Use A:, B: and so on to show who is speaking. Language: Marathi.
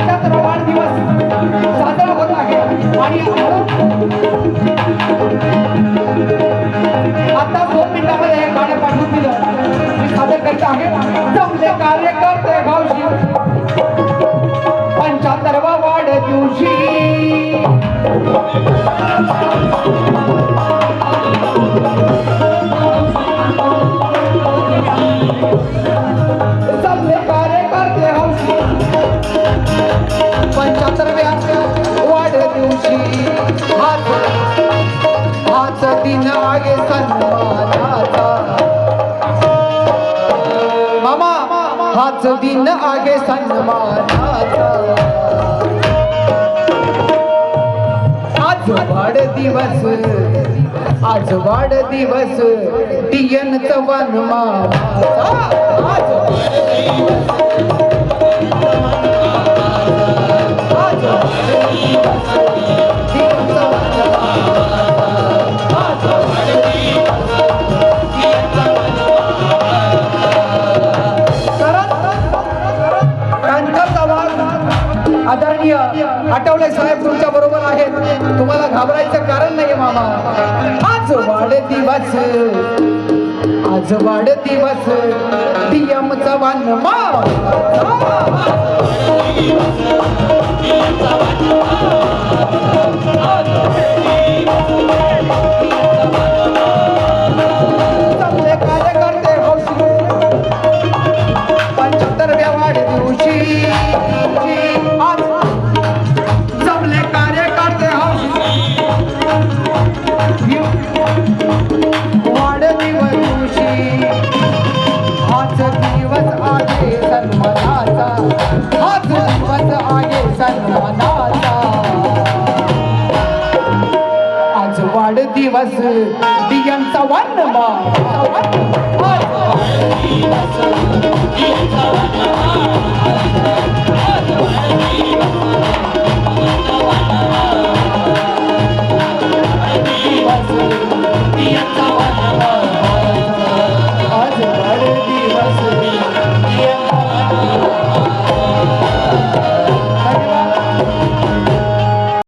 A: पंच्याहत्तर वाढदिवस साजरा होत आहे. आणि आता दोन मिनिटामध्ये हे गाणं पाठवून दिलं. मी सादर करीत आहे. जमले कार्यकर्ते गावशी पंच्याहत्तरवा वाढदिवशी. मामा हाच दिन आहे सन्मानाचा. आज वाढदिवस आज वाढदिवस टियन चव्हाण मामाचा आज वाढदिवस आदरणीय आठवले साहेब तुमच्या बरोबर आहेत. तुम्हाला घाबरायचं कारण नाही मामा. आज वाढदिवस आज वाढदिवस डीएम चव्हाण. मामा कार्यकर्ते हौशी. वाढदिवस दियांचा वन दिवस